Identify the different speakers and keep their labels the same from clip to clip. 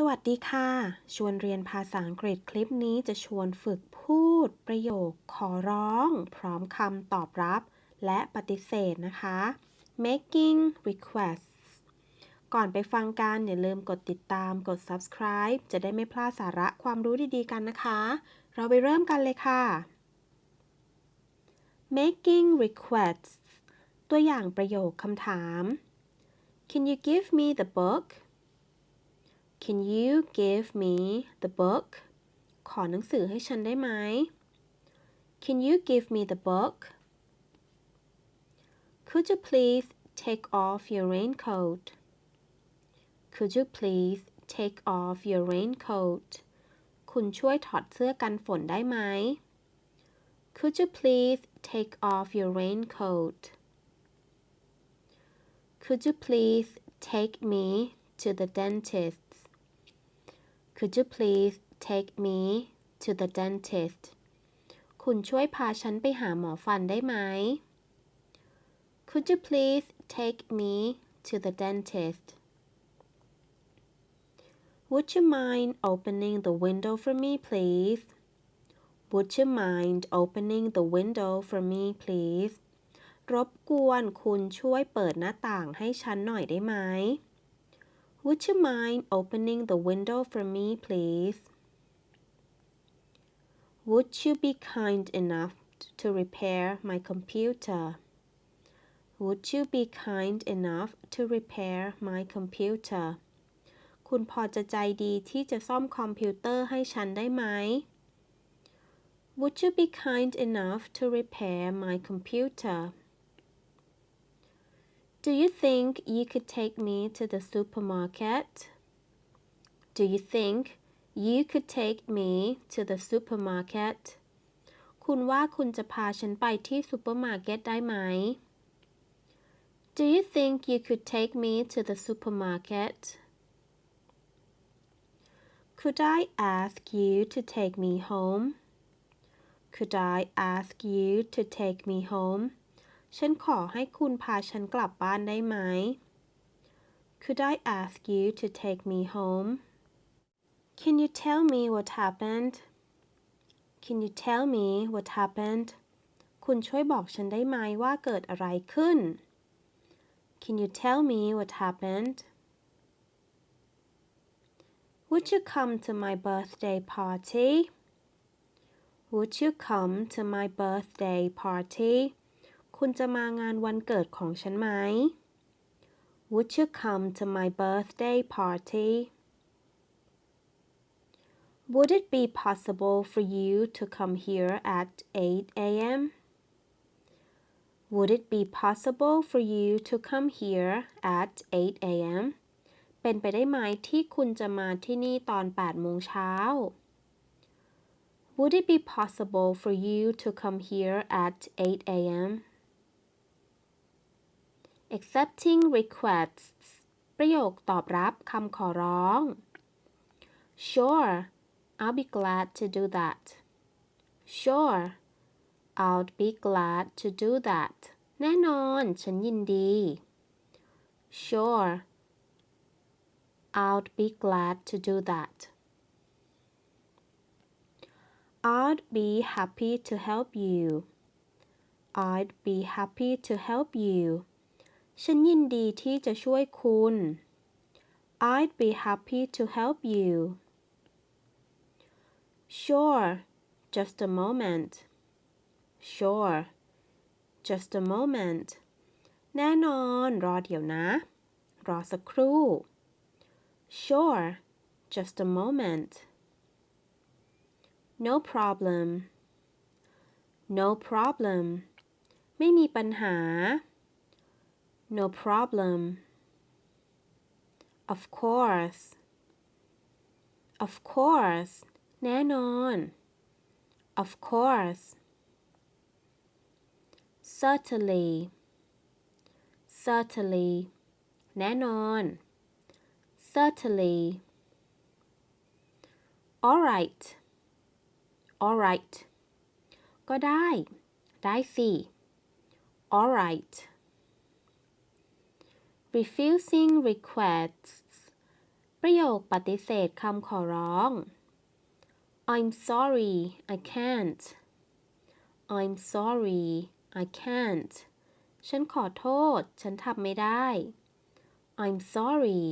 Speaker 1: สวัสดีค่ะ ชวนเรียนภาษาอังกฤษคลิปนี้จะชวนฝึกพูดประโยคขอร้อง พร้อมคำตอบรับ และปฏิเสธนะคะ making requests ก่อนไปฟังกันอย่าลืมกดติดตามกด subscribe จะได้ไม่พลาดสาระความรู้ดีๆกันนะคะ เราไปเริ่มกันเลยค่ะ making requests ตัวอย่างประโยคคำถาม Can you give me the book Can you give me the book ขอหนังสือให้ฉันได้ไหม Can you give me the book Could you please take off your raincoat Could you please take off your raincoat คุณช่วยถอดเสื้อกันฝนได้ไหม Could you please take off your raincoat Could you please take me to the dentist Could you please take me to the dentist คุณช่วยพาฉันไปหาหมอฟันได้ไหม Could you please take me to the dentist Would you mind opening the window for me please Would you mind opening the window for me please รบกวนคุณช่วยเปิดหน้าต่างให้ฉันหน่อยได้ไหม Would you mind opening the window for me please Would you be kind enough to repair my computer Would you be kind enough to repair my computer คุณพอจะใจดีที่จะซ่อมคอมพิวเตอร์ให้ฉันได้ไหม Would you be kind enough to repair my computer Do you think you could take me to the supermarket Do you think you could take me to the supermarket คุณว่าคุณจะพาฉันไปที่ซูเปอร์มาร์เก็ตได้ไหม Do you think you could take me to the supermarket Could I ask you to take me home Could I ask you to take me home ฉันขอให้คุณพาฉันกลับบ้านได้ไหม Could I ask you to take me home Can you tell me what happened Can you tell me what happened คุณช่วยบอกฉันได้ไหมว่าเกิดอะไรขึ้น Can you tell me what happened Would you come to my birthday party Would you come to my birthday party คุณจะมางานวันเกิดของฉันไหม Would you come to my birthday party Would it be possible for you to come here at 8 a.m. Would it be possible for you to come here at 8 a.m. เป็นไปได้ไหมที่คุณจะมาที่นี่ตอน 8 โมงเช้า Would it be possible for you to come here at 8 a.m. Accepting requests ประโยคตอบรับคำขอร้อง Sure I'll be glad to do that Sure I'll be glad to do that แน่นอนฉันยินดี Sure I'd be glad to do that I'd be happy to help you I'd be happy to help you ฉันยินดีที่จะช่วยคุณ I'd be happy to help you Sure just a moment Sure just a moment แน่นอน รอเดี๋ยวนะ รอสักครู่ Sure just a moment No problem No problem ไม่มีปัญหา No problem Of course Of course แน่นอน Of course Certainly Certainly แน่นอน Certainly Alright Alright ก็ได้ ได้สิ Alright Refusing requests ประโยคปฏิเสธคำขอร้อง I'm sorry I can't I'm sorry I can't ฉันขอโทษ ฉันทำไม่ได้ I'm sorry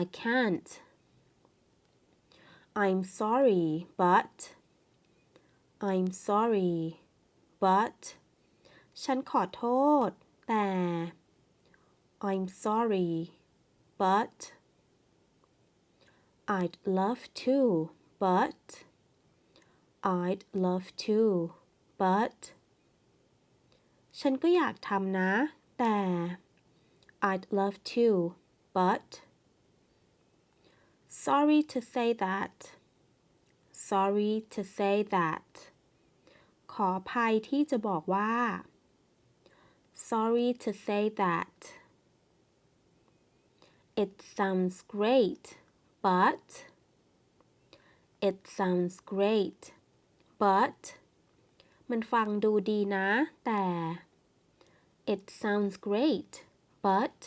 Speaker 1: I can't I'm sorry but I'm sorry but ฉันขอโทษ แต่ I'm sorry but I'd love to but I'd love to but ฉันก็อยากทำนะ แต่ I'd love to but sorry to say that sorry to say that ขออภัยที่จะบอกว่า sorry to say that it sounds great but it sounds great but มันฟังดูดีนะ แต่ it sounds great but